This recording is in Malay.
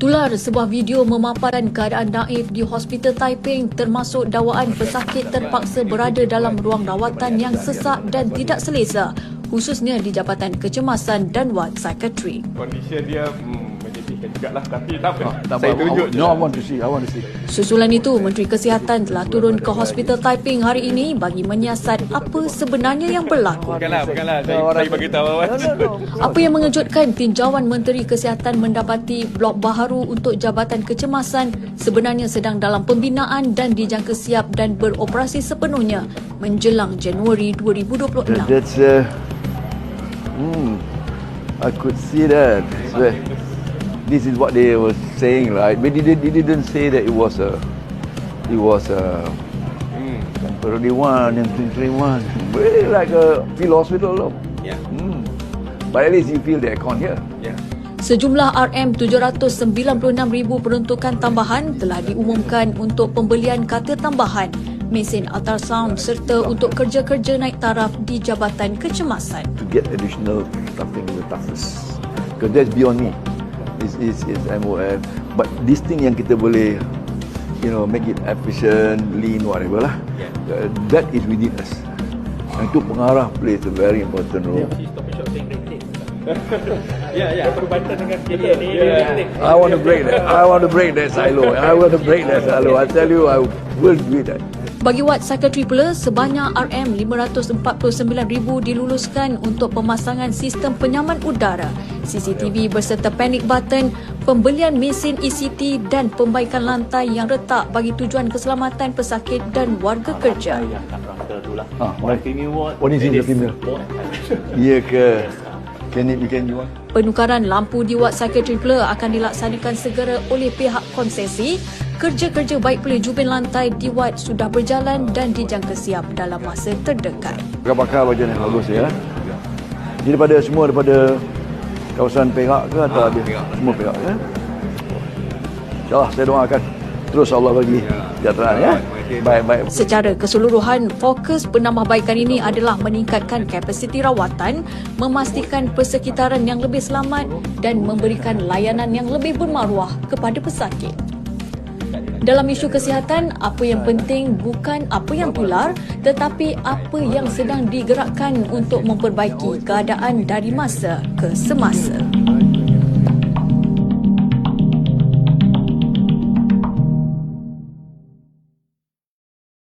Tular sebuah video memaparkan keadaan Naif di Hospital Taiping termasuk dakwaan pesakit terpaksa berada dalam ruang rawatan yang sesak dan tidak selesa khususnya di Jabatan Kecemasan dan Wad Psychiatry. Kondisi dia jugalah tapi tak apa. Tak Saya apa. tunjuk je. No, I want to see. I want to see. Susulan itu, Menteri Kesihatan telah turun ke Hospital Taiping hari ini bagi menyiasat apa sebenarnya yang berlaku. Bukanlah, bukanlah. Saya, saya bagi tahu awak. Apa yang mengejutkan tinjauan Menteri Kesihatan mendapati blok baharu untuk Jabatan Kecemasan sebenarnya sedang dalam pembinaan dan dijangka siap dan beroperasi sepenuhnya menjelang Januari 2026. That's uh, hmm, I could see that. So, this is what they were saying, right? But they, they didn't say that it was a, it was a temporary one and temporary one. Really like a field hospital, loh. Ya. Hmm. But at least you feel the aircon here. Ya. Sejumlah RM796,000 peruntukan tambahan telah diumumkan untuk pembelian katil tambahan, mesin ultrasound serta untuk kerja-kerja naik taraf di Jabatan Kecemasan. to get additional something in the toughest. Because that's beyond me. It's, it's, it's MOF. But this thing yang kita boleh, you know, make it efficient, lean, whatever lah. Yeah. Uh, that is within us. And itu pengarah plays a very important role. Ya, ya. Perubatan dengan KDN ni. I want to break that. I want to break that silo. I want to break that silo. I tell you, I will do that. Bagi Wat Secretary pula, sebanyak RM549,000 diluluskan untuk pemasangan sistem penyaman udara, CCTV berserta panic button, pembelian mesin ECT dan pembaikan lantai yang retak bagi tujuan keselamatan pesakit dan warga kerja. What, what is in the female? Ya ke? Can it, can you want? Penukaran lampu di Wat Secretary pula akan dilaksanakan segera oleh pihak konsesi. Kerja-kerja baik pula jubin lantai di Wat sudah berjalan dan dijangka siap dalam masa terdekat. Bakar-bakar bagian yang bagus ya. Jadi daripada semua daripada kawasan Perak ke atau ada semua Perak ya. InsyaAllah saya doakan terus Allah bagi kesejahteraan ya. Baik-baik. Secara keseluruhan, fokus penambahbaikan ini adalah meningkatkan kapasiti rawatan, memastikan persekitaran yang lebih selamat dan memberikan layanan yang lebih bermaruah kepada pesakit. Dalam isu kesihatan, apa yang penting bukan apa yang tular tetapi apa yang sedang digerakkan untuk memperbaiki keadaan dari masa ke semasa.